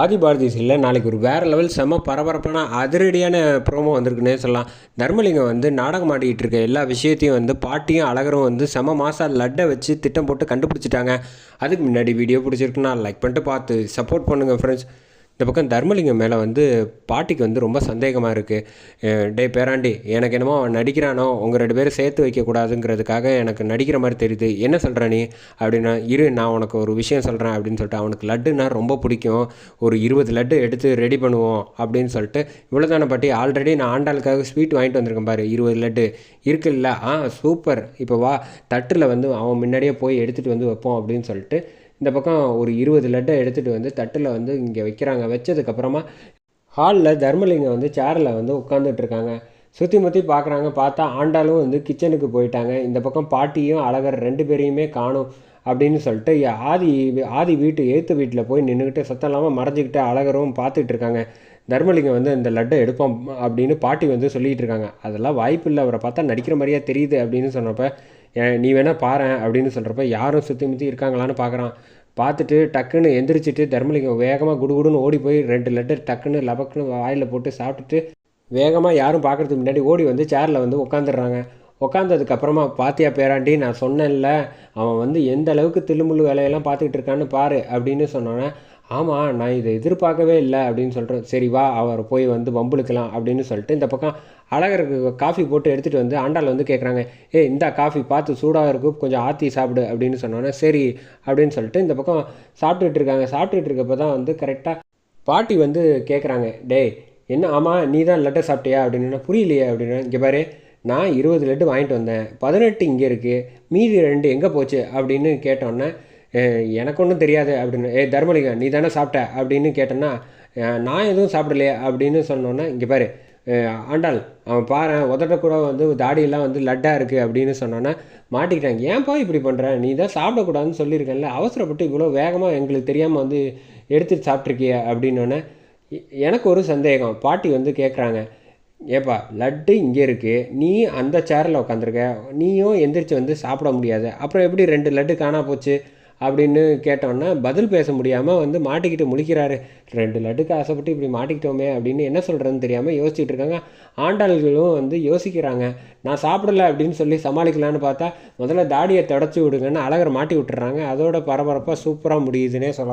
ஆதி பாரதி இல்லை நாளைக்கு ஒரு வேறு லெவல் செம்ம பரபரப்பான அதிரடியான ப்ரோமோ வந்திருக்குன்னே சொல்லலாம். தர்மலிங்கம் வந்து நாடகம் ஆடிக்கிட்டு இருக்க எல்லா விஷயத்தையும் வந்து பாட்டியும் அழகரும் வந்து செம மாதம் லட்டை வச்சு திட்டம் போட்டு கண்டுபிடிச்சிட்டாங்க. அதுக்கு முன்னாடி வீடியோ பிடிச்சிருக்குன்னா லைக் பண்ணிட்டு பார்த்து சப்போர்ட் பண்ணுங்கள் ஃப்ரெண்ட்ஸ் இந்த பக்கம் தர்மலிங்கம் மேலே வந்து பாட்டிக்கு வந்து ரொம்ப சந்தேகமாக இருக்குது டே பேராண்டி எனக்கு என்னமோ அவன் நடிக்கிறானோ உங்கள் ரெண்டு பேரும் சேர்த்து வைக்கக்கூடாதுங்கிறதுக்காக எனக்கு நடிக்கிற மாதிரி தெரியுது. என்ன சொல்கிற நீ? அப்படின்னா இரு நான் உனக்கு ஒரு விஷயம் சொல்கிறேன் அப்படின்னு சொல்லிட்டு அவனுக்கு லட்டுனா ரொம்ப பிடிக்கும். ஒரு இருபது லட்டு எடுத்து ரெடி பண்ணுவோம் அப்படின்னு சொல்லிட்டு இவ்வளோ தானே பாட்டி? ஆல்ரெடி நான் ஆண்டாளுக்காக ஸ்வீட் வாங்கிட்டு வந்திருக்கேன் பாரு இருபது லட்டு. இருக்குல்ல? ஆ சூப்பர் இப்போ வா தட்டில் வந்து அவன் முன்னாடியே போய் எடுத்துகிட்டு வந்து வைப்போம் அப்படின்னு சொல்லிட்டு இந்த பக்கம் ஒரு இருபது லட்டை எடுத்துகிட்டு வந்து தட்டில் வந்து இங்கே வைக்கிறாங்க. வச்சதுக்கப்புறமா ஹாலில் தர்மலிங்கம் வந்து சேரில் வந்து உட்காந்துட்ருக்காங்க சுற்றி முற்றி பார்க்குறாங்க பார்த்தா ஆண்டாளும் வந்து கிச்சனுக்கு போயிட்டாங்க. இந்த பக்கம் பாட்டியும் அழகர் ரெண்டு பேரையுமே காணும் அப்படின்னு சொல்லிட்டு ஆதி ஆதி வீட்டு எழுத்து வீட்டில் போய் நின்றுக்கிட்டு சத்தம் இல்லாமல் மறைஞ்சிக்கிட்டு அழகரும் பார்த்துட்டு இருக்காங்க தர்மலிங்கம் வந்து இந்த லட்டை எடுப்போம் அப்படின்னு பாட்டி வந்து சொல்லிகிட்டு இருக்காங்க அதெல்லாம் வாய்ப்பு இல்லை. அவரை பார்த்தா நடிக்கிற மாதிரியே தெரியுது அப்படின்னு சொன்னப்போ "ஏன், நீ வேணால் பாரு அப்படின்னு சொல்கிறப்ப யாரும் சுற்றி முற்றி இருக்காங்களான்னு பார்க்குறான் பார்த்துட்டு டக்குன்னு எந்திரிச்சிட்டு தர்மலிங்கம் வேகமாக குடுகுடுன்னு ஓடி போய் ரெண்டு லெட்டர் டக்குன்னு லபக்குன்னு வாயில் போட்டு சாப்பிட்டுட்டு வேகமாக யாரும் பார்க்கறதுக்கு முன்னாடி ஓடி வந்து சேரில் வந்து உட்காந்துடுறாங்க உட்காந்ததுக்கப்புறமா பாத்தியா பேராண்டி நான் சொன்னேன்ல அவன் வந்து எந்த அளவுக்கு தில்லுமுள்ளு வேலையெல்லாம் பார்த்துக்கிட்டு இருக்கான்னு பாரு அப்படின்னு சொன்னோன்னே ஆமாம் நான் இதை எதிர்பார்க்கவே இல்லை அப்படின்னு சொல்கிறேன் சரி வா அவர் போய் வந்து வம்புழுக்கலாம் அப்படின்னு சொல்லிட்டு இந்த பக்கம் அழகருக்கு காஃபி போட்டு எடுத்துகிட்டு வந்து ஆண்டாள் வந்து கேட்குறாங்க ஏய் இந்தா காஃபி பார்த்து சூடாக இருக்கும் கொஞ்சம் ஆற்றி சாப்பிடு அப்படின்னு சொன்னோன்னே சரி அப்படின்னு சொல்லிட்டு இந்த பக்கம் சாப்பிட்டுட்டு இருக்காங்க. சாப்பிட்டுட்டு இருக்கப்போ தான் வந்து கரெக்டாக பாட்டி வந்து கேட்குறாங்க டேய் என்ன ஆமாம் நீ தான் லெட்டர் சாப்பிட்டியா? அப்படின்னு புரியலையே அப்படின்னு இங்கே பாரு நான் இருபது லட்டு வாங்கிட்டு வந்தேன் பதினெட்டு இங்கே இருக்குது மீதி ரெண்டு எங்கே போச்சு? அப்படின்னு கேட்டோன்னே எனக்கு ஒன்றும் தெரியாது அப்படின்னு ஏ தர்மலிங்கம் நீ தானே சாப்பிட்ட? அப்படின்னு கேட்டோன்னா நான் எதுவும் சாப்பிடலையே அப்படின்னு சொன்னோன்னே இங்கே பாரு ஆண்டாள் அவன் பாரு உதட்ட கூட வந்து தாடியெல்லாம் வந்து லட்டாக இருக்குது அப்படின்னு சொன்னோன்னே மாட்டிக்கிட்டாங்க. ஏன்ப்பா இப்படி பண்ணுற நீ தான் சாப்பிடக்கூடாதுன்னு சொல்லியிருக்கேன்ல அவசரப்பட்டு இவ்வளோ வேகமாக எங்களுக்கு தெரியாமல் வந்து எடுத்துட்டு சாப்பிட்ருக்கிய அப்படின்னோடனே எனக்கு ஒரு சந்தேகம். பாட்டி வந்து கேட்குறாங்க ஏப்பா லட்டு இங்கே இருக்குது நீ அந்த சேரில் உட்காந்துருக்க நீயும் எந்திரிச்சு வந்து சாப்பிட முடியாது. அப்புறம் எப்படி ரெண்டு லட்டு காணா போச்சு? அப்படின்னு கேட்டோன்னே பதில் பேச முடியாமல் வந்து மாட்டிக்கிட்டு முழிக்கிறாரு. ரெண்டு லட்டுக்கு ஆசைப்பட்டு இப்படி மாட்டிக்கிட்டோமே அப்படின்னு என்ன சொல்கிறதுன்னு தெரியாமல் யோசிச்சுட்டு இருக்காங்க. ஆண்டாள்களும் வந்து யோசிக்கிறாங்க. நான் சாப்பிடல அப்படின்னு சொல்லி சமாளிக்கலான்னு பார்த்தா முதல்ல தாடியை தொடச்சி விடுங்கன்னு அழகர் மாட்டி விட்டுறாங்க. அதோட பரபரப்பாக சூப்பராக முடியுதுன்னே சொல்லலாம்.